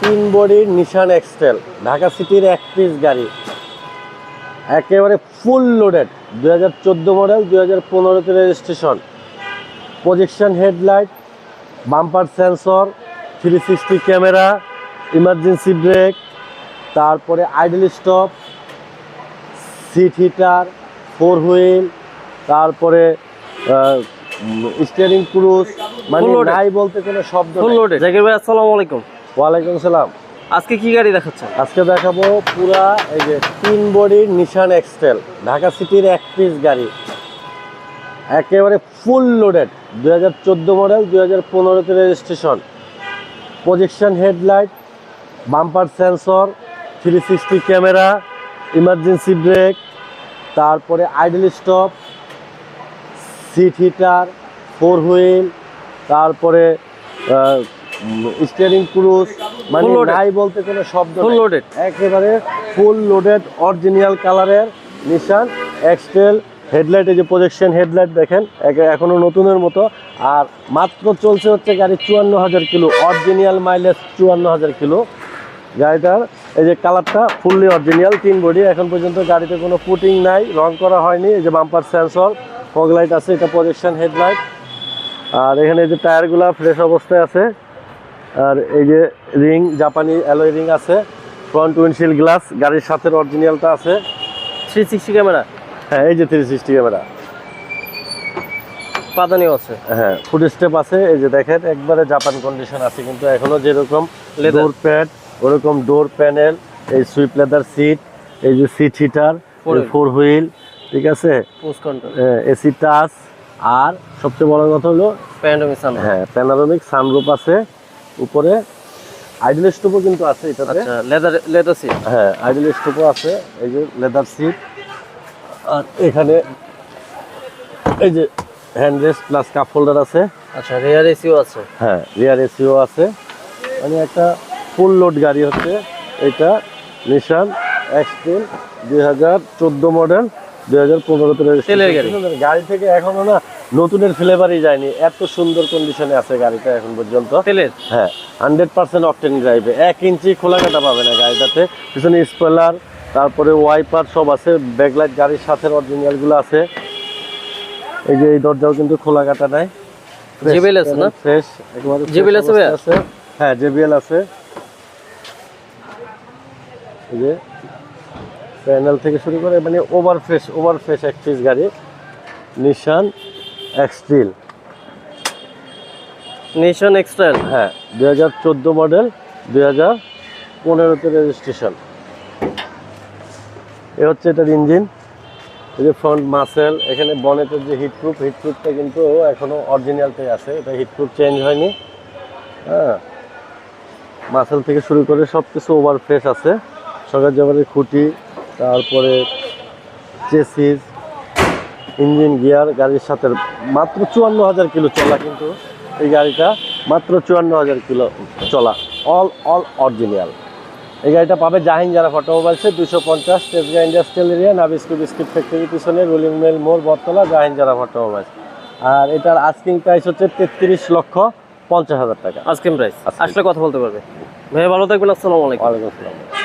তিন বডির নিশান এক্সটেল ঢাকা সিটির এক পিস গাড়ি। একেবারে ফুল লোডেড দুই হাজার চোদ্দ মডেল দুই হাজার পনেরোতে registration projection headlight bumper sensor three sixty camera emergency brake তারপরে idle stop seat heater four wheel তারপরে স্টিয়ারিং ক্রুজ মানে? নাই বলতে কোনো শব্দ ফুল নাই। লোডে জাকির ভাই আসসালামু আলাইকুম। ওয়ালাইকুম সালাম। আজকে কি গাড়ি দেখাচ্ছেন? আজকে দেখাবো পুরা এই যে তিন বডির নিশান এক্সটেল ঢাকা সিটির এক পিস গাড়ি। একেবারে ফুল লোডেড দুই হাজার চোদ্দ মডেল দুই হাজার পনেরোতে registration projection headlight bumper sensor three sixty camera emergency brake তারপরে idle stop seat heater four wheel তারপরে স্টিয়ারিং ক্রুজ মানে? নাই বলতে কোনো শব্দ ফুল লোডেড একেবারে ফুল লোডেড অরিজিনাল কালারের নিশান এক্সটেল হেডলাইটে যে প্রজেকশন হেডলাইট দেখেন একে- এখনও নতুনের মতো। আর মাত্র চলছে হচ্ছে গাড়ি চুয়ান্ন হাজার কিলো অরিজিনাল মাইলেজ চুয়ান্ন হাজার কিলো। গাড়িটার এই যে কালারটা ফুললি অরিজিনাল তিন বডি এখন পর্যন্ত গাড়িতে কোনো পুটিং নাই রং করা হয়নি এই যে বাম্পার সেন্সর ফগ লাইট আছে এটা প্রজেকশন হেডলাইট আর এখানে যে টায়ারগুলা ফ্রেশ অবস্থায় আছে। আর এই যে রিং জাপানি অ্যালয় রিং আছে। ফ্রন্ট উইন্ডশিল্ড গ্লাস গাড়ির সাথে অরিজিনালটা আছে। থ্রি সিক্সটি ক্যামেরা হ্যাঁ এই যে থ্রি সিক্সটি ক্যামেরা পাদানিও আছে। হ্যাঁ ফুড স্টেপ আছে। এই যে দেখেন একবারে জাপান কন্ডিশন আছে কিন্তু এখনও যেরকম. ডোর প্যাড ওরকম ডোর প্যানেল এই সুইপ লেদার সিট এই যে সিট হিটার ফোর হুইল ঠিক আছে? পোস্ট কন্ট্রোল এসি টাচ আর সবচেয়ে বড় কথা হলো প্যান্ডমিক সান হ্যাঁ প্যানারোমিক সানরুফ আছে। উপরে আইডল স্টোভও কিন্তু আছে এটাতে। আচ্ছা লেদার লেদার সিট হ্যাঁ আইডল স্টোভও আছে। এই যে লেদার সিট আর এখানে এই যে hand rest plus cup holder আছে। আচ্ছা রিয়ার এসিও আছে। হ্যাঁ রিয়ার এসিও আছে। মানে একটা ফুল লোড গাড়ি হচ্ছে। এটা নিশান এক্সটেল দুই হাজার চোদ্দ মডেল দুই হাজার পনেরোতে তেলের গাড়ি। গাড়ি থেকে এখনও না নতুনের ফ্লেভারই যায়নি। এত সুন্দর কন্ডিশনে আছে গাড়িটা এখন পর্যন্ত। তেলের হ্যাঁ হান্ড্রেড পার্সেন্ট অকটেন ড্রাইভে এক ইঞ্চি খোলা কাটা পাবে না গাড়িটাতে। পিছনে স্পয়লার তারপরে ওয়াইপার সব আছে। ব্যাকলাইট গাড়ির সাথে অরিজিনালগুলো আছে। এই যে এই দরজাও কিন্তু খোলা কাটা নাই। JBL আছে না? ফ্রেশ একেবারে আছে হ্যাঁ জেবিএল আছে। এই যে প্যানেল থেকে শুরু করে মানে ওভার ফ্রেশ ওভার ফ্রেশ এক পিস গাড়ি। নিশান এক্সট্রিল নিশান এক্সট্রাল হ্যাঁ দু হাজার চোদ্দ মডেল দু হাজার পনেরোতে রেজিস্ট্রেশন এ হচ্ছে এটার ইঞ্জিন এই যে ফ্রন্ট মাসেল এখানে বনেটের যে হিটপ্রুফ হিটপ্রুফটা কিন্তু এখনও অরিজিনালটাই আছে। এটা হিটপ্রুফ চেঞ্জ হয়নি। হ্যাঁ মাসেল থেকে শুরু করে সব কিছু ওভার ফ্রেশ আছে। সকাল জবারের খুঁটি তারপরে চেসিস ইঞ্জিন গিয়ার গাড়ির সাথে মাত্র চুয়ান্ন হাজার কিলো চলা কিন্তু এই গাড়িটা মাত্র চুয়ান্ন হাজার কিলো চলা। অল অল অরিজিনাল এই গাড়িটা পাবে জাহিন যারা অটোমোবাইলসে দুশো পঞ্চাশ Tejgaon industrial area Nabisco biscuit ফ্যাক্টরির পিছনে রুলিং মেল মোড় বটতলা জাহিন যারা অটোমোবাইলস আর এটার আস্কিং প্রাইস হচ্ছে তেত্রিশ লক্ষ পঞ্চাশ হাজার টাকা। আজকে প্রাইস। আসলে কথা বলতে পারবে। ভাই ভালো থাকবেন আসসালামু আলাইকুম। ওয়ালাইকুম আসসালাম।